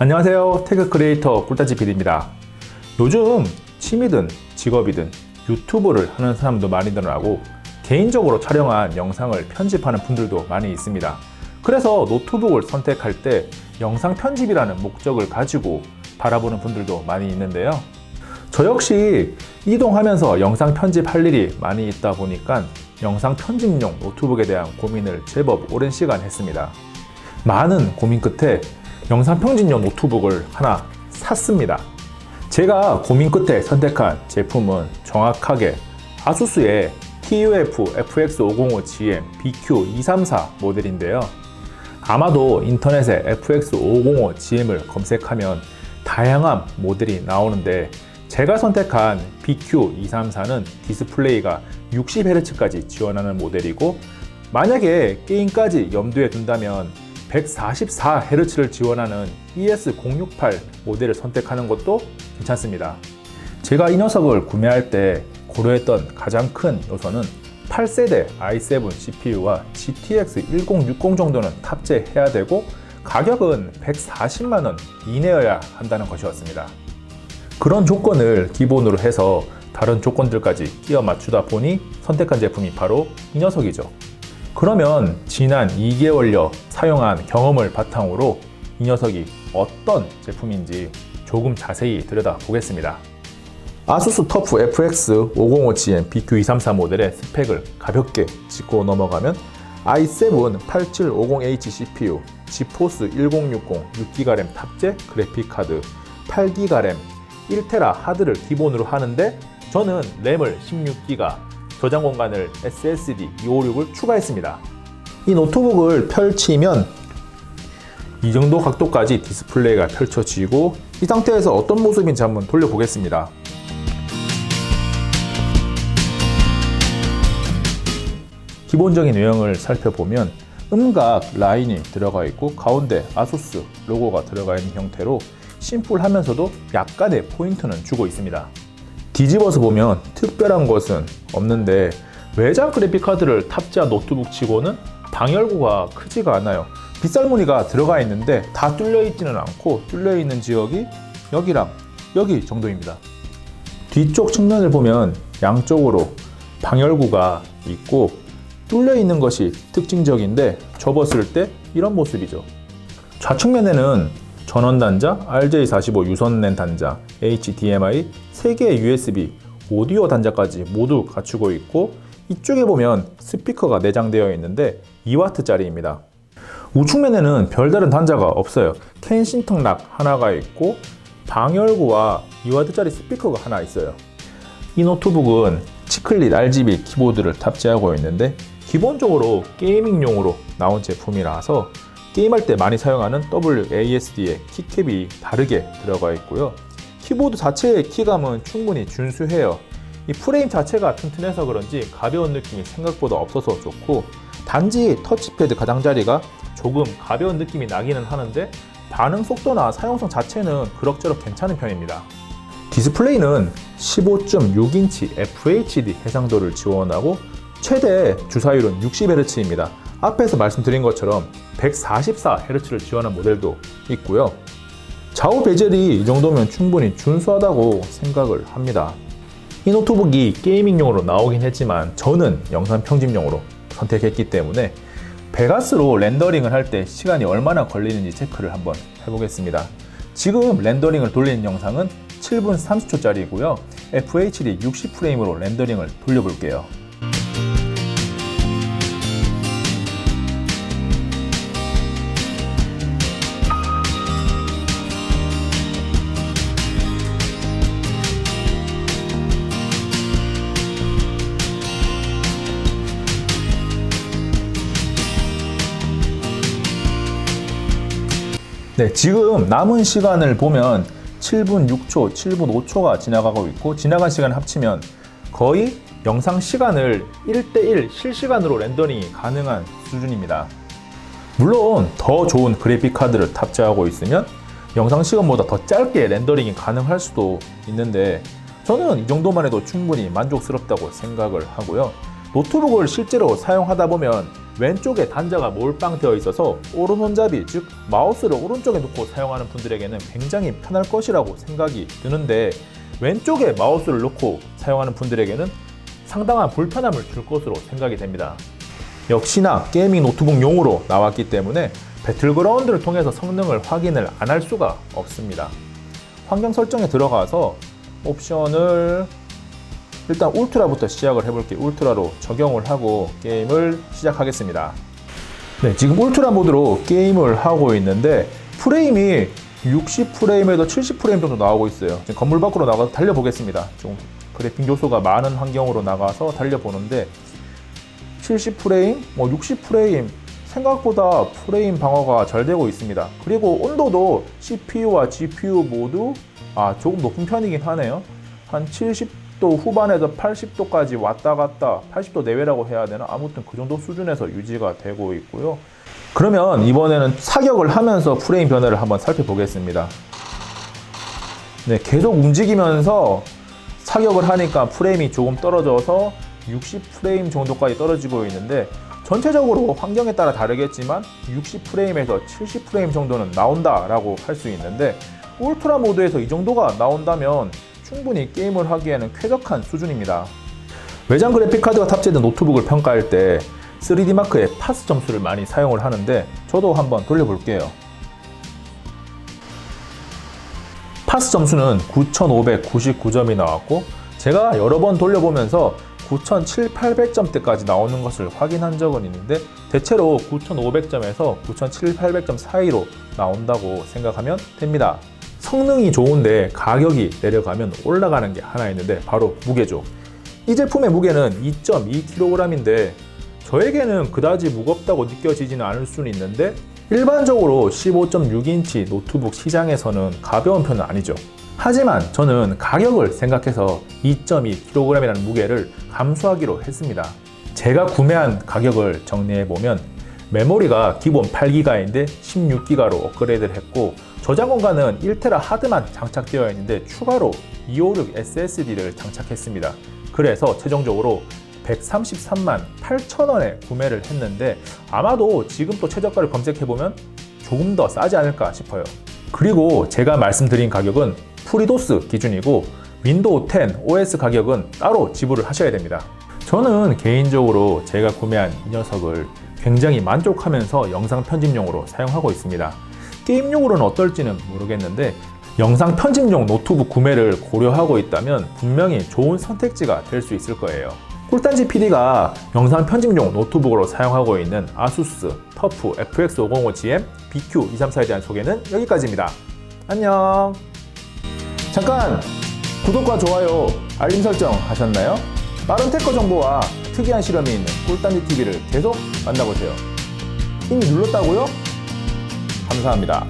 안녕하세요. 태그 크리에이터 꿀따지 PD입니다. 요즘 취미든 직업이든 유튜브를 하는 사람도 많이 늘어나고 개인적으로 촬영한 영상을 편집하는 분들도 많이 있습니다. 그래서 노트북을 선택할 때 영상 편집이라는 목적을 가지고 바라보는 분들도 많이 있는데요. 저 역시 이동하면서 영상 편집할 일이 많이 있다 보니까 영상 편집용 노트북에 대한 고민을 제법 오랜 시간 했습니다. 많은 고민 끝에 영상 편집용 노트북을 하나 샀습니다. 제가 고민 끝에 선택한 제품은 정확하게 아수스의 TUF FX505GM BQ234 모델인데요. 아마도 인터넷에 FX505GM을 검색하면 다양한 모델이 나오는데 제가 선택한 BQ234는 디스플레이가 60Hz까지 지원하는 모델이고 만약에 게임까지 염두에 둔다면 144Hz를 지원하는 ES068 모델을 선택하는 것도 괜찮습니다. 제가 이 녀석을 구매할 때 고려했던 가장 큰 요소는 8세대 i7 CPU와 GTX 1060 정도는 탑재해야 되고 가격은 140만원 이내여야 한다는 것이었습니다. 그런 조건을 기본으로 해서 다른 조건들까지 끼워 맞추다 보니 선택한 제품이 바로 이 녀석이죠. 그러면 지난 2개월여 사용한 경험을 바탕으로 이 녀석이 어떤 제품인지 조금 자세히 들여다보겠습니다. 아수스 터프 FX 505GM BQ234 모델의 스펙을 가볍게 짚고 넘어가면 i7 8750H CPU, 지포스 1060 6GB 램 탑재 그래픽 카드, 8GB 램, 1테라 하드를 기본으로 하는데 저는 램을 16GB, 저장 공간을 SSD 256을 추가했습니다. 이 노트북을 펼치면 이 정도 각도까지 디스플레이가 펼쳐지고 이 상태에서 어떤 모습인지 한번 돌려보겠습니다. 기본적인 유형을 살펴보면 음각 라인이 들어가 있고 가운데 아수스 로고가 들어가 있는 형태로 심플하면서도 약간의 포인트는 주고 있습니다. 뒤집어서 보면 특별한 것은 없는데 외장 그래픽 카드를 탑재한 노트북 치고는 방열구가 크지가 않아요. 빗살무늬가 들어가 있는데 다 뚫려 있지는 않고 뚫려 있는 지역이 여기랑 여기 정도입니다. 뒤쪽 측면을 보면 양쪽으로 방열구가 있고 뚫려 있는 것이 특징적인데 접었을 때 이런 모습이죠. 좌측면에는 전원 단자, RJ45 유선 랜 단자, HDMI, 3개의 USB, 오디오 단자까지 모두 갖추고 있고 이쪽에 보면 스피커가 내장되어 있는데 2W짜리입니다. 우측면에는 별다른 단자가 없어요. 캔싱턴 락 하나가 있고 방열구와 2W짜리 스피커가 하나 있어요. 이 노트북은 치클릿 RGB 키보드를 탑재하고 있는데 기본적으로 게이밍용으로 나온 제품이라서 게임할 때 많이 사용하는 WASD의 키캡이 다르게 들어가 있고요. 키보드 자체의 키감은 충분히 준수해요. 이 프레임 자체가 튼튼해서 그런지 가벼운 느낌이 생각보다 없어서 좋고 단지 터치패드 가장자리가 조금 가벼운 느낌이 나기는 하는데 반응 속도나 사용성 자체는 그럭저럭 괜찮은 편입니다. 디스플레이는 15.6인치 FHD 해상도를 지원하고 최대 주사율은 60Hz입니다. 앞에서 말씀드린 것처럼 144Hz를 지원한 모델도 있고요. 좌우 베젤이 이 정도면 충분히 준수하다고 생각을 합니다. 이 노트북이 게이밍용으로 나오긴 했지만 저는 영상 편집용으로 선택했기 때문에 베가스로 렌더링을 할 때 시간이 얼마나 걸리는지 체크를 한번 해보겠습니다. 지금 렌더링을 돌리는 영상은 7분 30초짜리고요. FHD 60프레임으로 렌더링을 돌려볼게요. 네, 지금 남은 시간을 보면 7분 6초, 7분 5초가 지나가고 있고 지나간 시간 합치면 거의 영상 시간을 1대1 실시간으로 렌더링이 가능한 수준입니다. 물론 더 좋은 그래픽 카드를 탑재하고 있으면 영상 시간보다 더 짧게 렌더링이 가능할 수도 있는데 저는 이 정도만 해도 충분히 만족스럽다고 생각을 하고요. 노트북을 실제로 사용하다 보면 왼쪽에 단자가 몰빵 되어 있어서 오른 손잡이 즉 마우스를 오른쪽에 놓고 사용하는 분들에게는 굉장히 편할 것이라고 생각이 드는데 왼쪽에 마우스를 놓고 사용하는 분들에게는 상당한 불편함을 줄 것으로 생각이 됩니다. 역시나 게이밍 노트북용으로 나왔기 때문에 배틀그라운드를 통해서 성능을 확인을 안 할 수가 없습니다. 환경 설정에 들어가서 옵션을 일단 울트라부터 시작을 해볼게요. 울트라로 적용을 하고 게임을 시작하겠습니다. 네, 지금 울트라 모드로 게임을 하고 있는데 프레임이 60프레임에도 70프레임 정도 나오고 있어요. 지금 건물 밖으로 나가서 달려보겠습니다. 좀 그래픽 요소가 많은 환경으로 나가서 달려보는데 70프레임, 뭐 60프레임 생각보다 프레임 방어가 잘 되고 있습니다. 그리고 온도도 CPU와 GPU 모두 아, 조금 높은 편이긴 하네요. 한 70 도 후반에서 80도까지 왔다 갔다 80도 내외라고 해야 되나? 아무튼 그 정도 수준에서 유지가 되고 있고요. 그러면 이번에는 사격을 하면서 프레임 변화를 한번 살펴보겠습니다. 네, 계속 움직이면서 사격을 하니까 프레임이 조금 떨어져서 60프레임 정도까지 떨어지고 있는데 전체적으로 환경에 따라 다르겠지만 60프레임에서 70프레임 정도는 나온다라고 할 수 있는데 울트라 모드에서 이 정도가 나온다면 충분히 게임을 하기에는 쾌적한 수준입니다. 외장 그래픽 카드가 탑재된 노트북을 평가할 때 3D 마크의 파스 점수를 많이 사용을 하는데 저도 한번 돌려볼게요. 파스 점수는 9,599점이 나왔고 제가 여러 번 돌려보면서 9,700~800점대까지 나오는 것을 확인한 적은 있는데 대체로 9,500점에서 9,700~800점 사이로 나온다고 생각하면 됩니다. 성능이 좋은데 가격이 내려가면 올라가는 게 하나 있는데 바로 무게죠. 이 제품의 무게는 2.2kg인데 저에게는 그다지 무겁다고 느껴지지는 않을 수는 있는데 일반적으로 15.6인치 노트북 시장에서는 가벼운 편은 아니죠. 하지만 저는 가격을 생각해서 2.2kg이라는 무게를 감수하기로 했습니다. 제가 구매한 가격을 정리해 보면 메모리가 기본 8기가인데 16기가로 업그레이드를 했고 저장 공간은 1테라 하드만 장착되어 있는데 추가로 256 SSD를 장착했습니다. 그래서 최종적으로 133만 8천 원에 구매를 했는데 아마도 지금 또 최저가를 검색해보면 조금 더 싸지 않을까 싶어요. 그리고 제가 말씀드린 가격은 프리도스 기준이고 윈도우 10 OS 가격은 따로 지불을 하셔야 됩니다. 저는 개인적으로 제가 구매한 이 녀석을 굉장히 만족하면서 영상 편집용으로 사용하고 있습니다. 게임용으로는 어떨지는 모르겠는데 영상 편집용 노트북 구매를 고려하고 있다면 분명히 좋은 선택지가 될 수 있을 거예요. 꿀단지 PD가 영상 편집용 노트북으로 사용하고 있는 아수스 터프 FX505GM BQ234에 대한 소개는 여기까지입니다. 안녕! 잠깐! 구독과 좋아요, 알림 설정 하셨나요? 빠른 테크 정보와 특이한 실험이 있는 꿀단지 TV를 계속 만나보세요. 이미 눌렀다고요? 감사합니다.